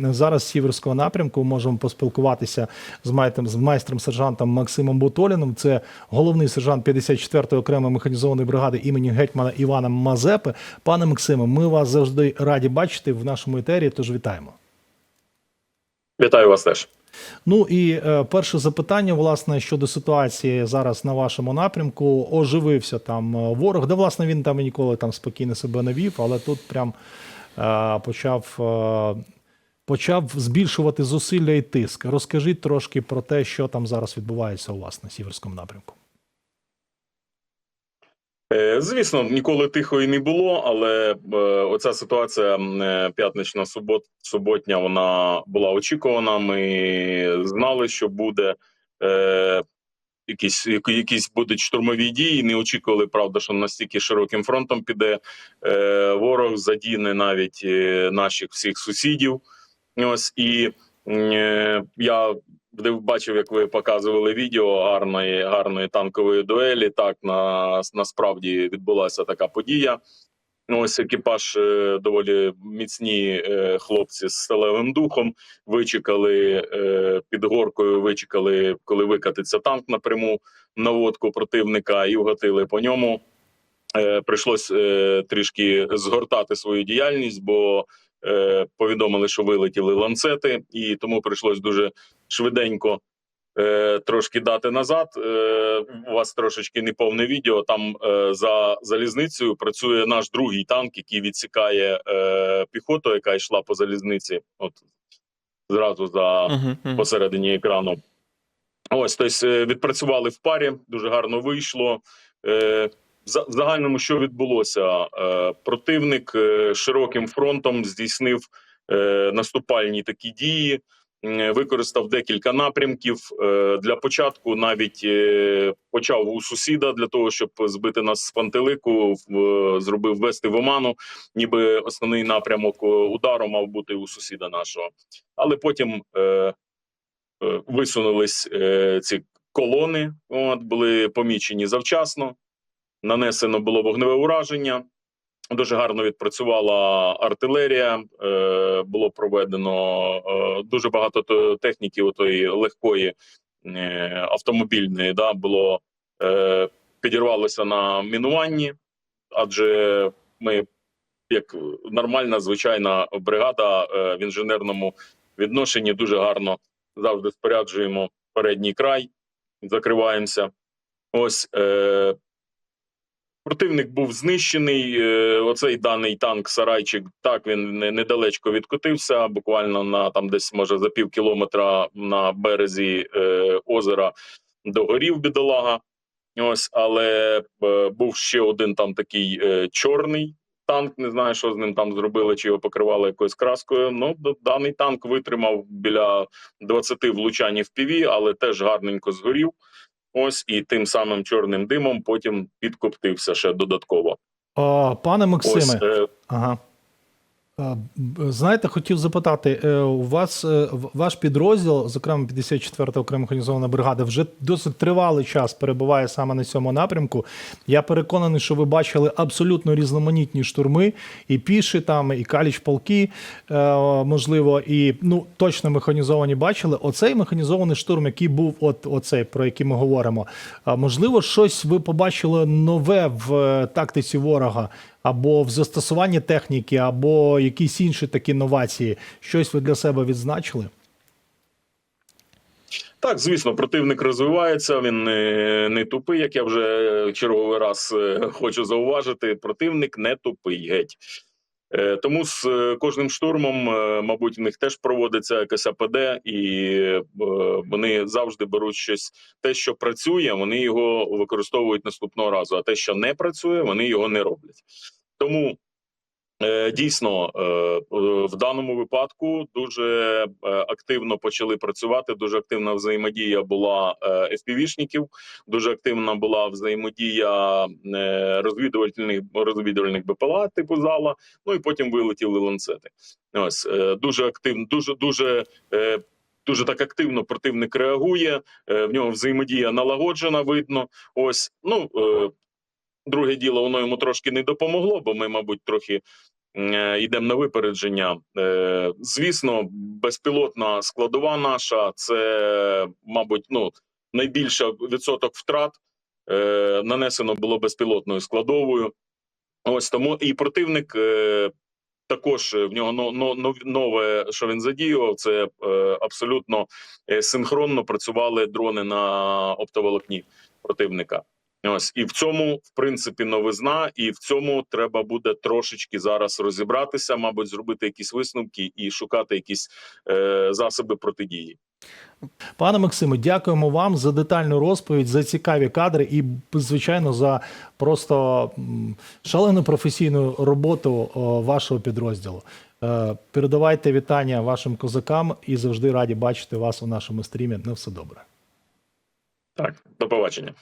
Зараз з сіверського напрямку можемо поспілкуватися з майстром, з майстром сержантом Максимом Бутоліном. Це головний сержант 54-ї окремої механізованої бригади імені гетьмана Івана Мазепи. Пане Максиме, ми вас завжди раді бачити в нашому етері. Тож вітаємо. Вітаю вас теж. Ну і е, перше запитання, власне, щодо ситуації зараз на вашому напрямку. Оживився там е, ворог, де власне він там і ніколи там спокійно себе не вів, але тут прям е, почав, е, почав збільшувати зусилля і тиск. Розкажіть трошки про те, що там зараз відбувається у вас на сіверському напрямку. Е, Звісно, ніколи тихо і не було, але е, оця ситуація е, п'ятнична субот, суботня вона була очікувана. Ми знали, що буде е, якісь, якісь будуть штурмові дії. Не очікували, правда, що настільки широким фронтом піде е, ворог, задіне навіть наших всіх сусідів. Ось і е, я бачив, як ви показували відео гарної, гарної танкової дуелі. Так на насправді відбулася така подія. Ось екіпаж е, доволі міцні е, хлопці з сталевим духом. Вичекали е, під горкою, вичекали, коли викатиться танк напряму наводку противника і вгатили по ньому. Прийшлось трішки згортати свою діяльність, бо повідомили, що вилетіли ланцети, і тому прийшлось дуже швиденько е, трошки дати назад. Е, у вас трошечки неповне відео. Там е, за залізницею працює наш другий танк, який відсікає е, піхоту, яка йшла по залізниці. От зразу за посередині екрану. Ось тобто е, відпрацювали в парі, дуже гарно вийшло. Е, В загальному, що відбулося? Е, Противник е, широким фронтом здійснив е, наступальні такі дії, використав декілька напрямків. Для початку навіть почав у сусіда для того, щоб збити нас з пантелику, зробив ввести в оману, ніби основний напрямок удару мав бути у сусіда нашого. Але потім висунулись ці колони, от були помічені завчасно. Нанесено було вогневе ураження. Дуже гарно відпрацювала артилерія. Е, було проведено е, дуже багато техніки, отої легкої е, автомобільної. Да, було е, підірвалося на мінуванні, адже ми, як нормальна звичайна бригада е, в інженерному відношенні, дуже гарно завжди споряджуємо передній край, закриваємося. Ось е, противник був знищений. Е, оцей даний танк Сарайчик. Так він недалечко відкотився. Буквально на там, десь може за пів кілометра на березі е, озера догорів бідолага. Ось, але е, був ще один там такий чорний танк. Не знаю, що з ним там зробили, чи його покривали якоюсь краскою. Ну, даний танк витримав біля 20 влучань в піві, але теж гарненько згорів. Ось і тим самим чорним димом потім підкоптився ще додатково. О, пане Максиме, Ось е, Ага. Знаєте, хотів запитати, е, у вас е, ваш підрозділ, зокрема 54-та окрема механізована бригада, вже досить тривалий час перебуває саме на цьому напрямку. Я переконаний, що ви бачили абсолютно різноманітні штурми, і піші там, і каліч полки, е, можливо, і ну точно механізовані бачили. Оцей механізований штурм, який був, от оцей, про який ми говоримо. Можливо, щось ви побачили нове в тактиці ворога або в застосуванні техніки, або якісь інші такі новації. Щось ви для себе відзначили? так, звісно, противник розвивається. Він не, не тупий, як я вже черговий раз е, хочу зауважити. Противник не тупий геть. Е, Тому з е, кожним штурмом, е, мабуть, в них теж проводиться якась АПД, і вони завжди беруть щось. Те, що працює, вони його використовують наступного разу. А те, що не працює, вони його не роблять. Тому дійсно е, е, в даному випадку дуже е, активно почали працювати. Дуже активна взаємодія була е, FPV-шників, дуже активна була взаємодія е, розвідувальних розвідувальних БПЛА типу зала. Ну і потім вилетіли ланцети. Ось е, дуже активно, дуже дуже. Е, Дуже так активно противник реагує. е, В нього взаємодія налагоджена. Видно, ось ну е, друге діло, воно йому трошки не допомогло, бо ми, мабуть, трохи е, йдемо на випередження. Е, Звісно, безпілотна складова наша це, мабуть, ну найбільша відсоток втрат е, нанесено було безпілотною складовою. Ось тому і противник. Також в нього но, но, но- нове, що він задіював, це абсолютно синхронно працювали дрони на оптоволокні противника. Ось і в цьому, в принципі, новизна, і в цьому треба буде трошечки зараз розібратися, мабуть, зробити якісь висновки і шукати якісь е, засоби протидії. Пане Максиме, дякуємо вам за детальну розповідь, за цікаві кадри і, звичайно, за просто шалену професійну роботу вашого підрозділу. Е, Передавайте вітання вашим козакам і завжди раді бачити вас у нашому стрімі. На все добре. Так, до побачення.